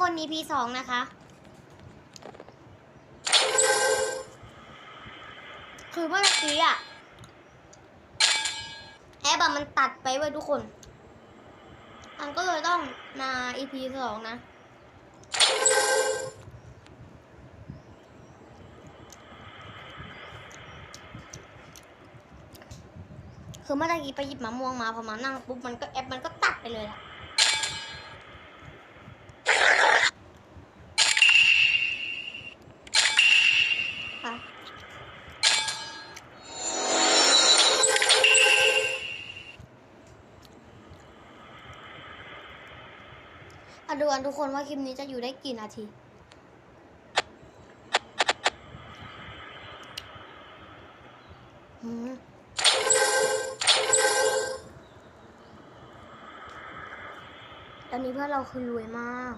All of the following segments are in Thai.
คน EP สองนะคะ คือเมื่อกี้อะแอปอะมันตัดไปไว้ยทุกคน อันก็เลยต้องมา EP สองนะคือเมื่อกี้ไปหยิบมะม่วงมาพอมานั่งปุ๊บมันก็แอปมันก็ตัดไปเลยอะค่ะ มาดูกันทุกคนว่าคลิปนี้จะอยู่ได้กี่นาทีอืมตอนนี้เพื่อนเราคือรวยมาก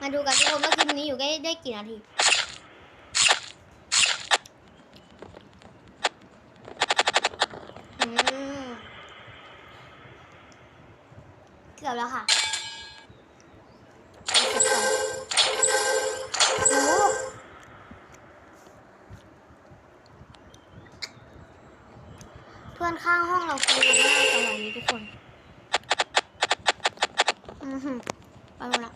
มาดูกันทุกคนว่าคลิปนี้อยู่ได้ได้กี่นาที อืม เกือบแล้วค่ะเอเสร็จก่อนโอ้เพื่อนข้างห้องเราคุยกันมากจังหวะนี้ทุกคน อือหือไปหมดละ